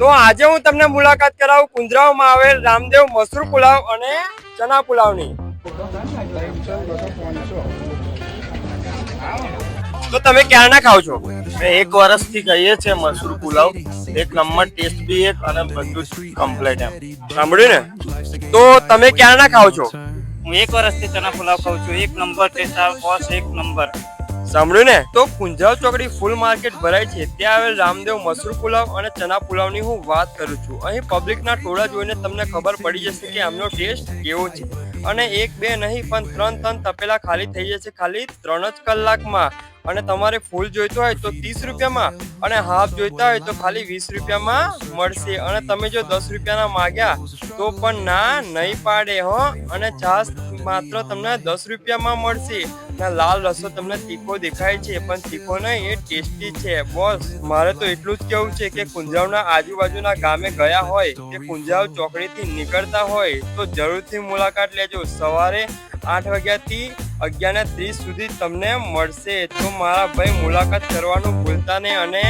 તો આજે હું તમને મુલાકાત કરાવું કુંજરાવમાં આવેલ રામદેવ મસરૂ પુલાવ અને ચના પુલાવની. તો તમે ક્યારના ખાવ છો? મેં એક વર્ષથી કહીએ છે મસૂર પુલાવ. એક નંબર ટેસ્ટ બી એક અને બધું કમ્પ્લીટ એમ. સાંભળ્યું ને? તો તમે ક્યારના ખાવ છો? હું એક વર્ષથી ચના પુલાવ ખાઉં છું. એક નંબર ટેસ્ટ આવે બોસ એક નંબર. સાંભળ્યું ને? તો કુંજાવ ચોકડી ફૂલ માર્કેટ ભરાય છે. ત્યાં આવેલ રામદેવ મસૂર પુલાવ અને ચના પુલાવની હું વાત કરું છું. અહીં પબ્લિકના ટોળા જોઈને તમને ખબર પડી જશે કે આમનો ટેસ્ટ કેવો છે. અને એક બે નહીં, પણ ત્રણ ત્રણ તપેલા ખાલી થઈ જશે ખાલી ત્રણ જ કલાકમાં. અને તમારે ફૂલ જોઈતો હોય તો ત્રીસ રૂપિયામાં. અને હાફ જોઈતા હોય તો ખાલી વીસ રૂપિયામાં મળશે. અને તમે જો દસ રૂપિયાના માગ્યા તો પણ ના, નહીં પાડે, હો. અને છાસ માત્ર તમને દસ રૂપિયામાં મળશે. અને લાલ રસો તમને તીખો દેખાય છે, પણ તીખો નહીં, એ ટેસ્ટી છે. બોસ, મારે તો એટલું જ કેવું છે કે કુંજાવના આજુબાજુના ગામે ગયા હોય કે કુંજાવ ચોકડીથી નીકળતા હોય, તો જરૂરથી મુલાકાત લેજો. સવારે આઠ વાગ્યાથી અગિયાર ને ત્રીસ સુધી તમને મળશે. તો મારા ભાઈ મુલાકાત કરવાનું ભૂલતા નહીં અને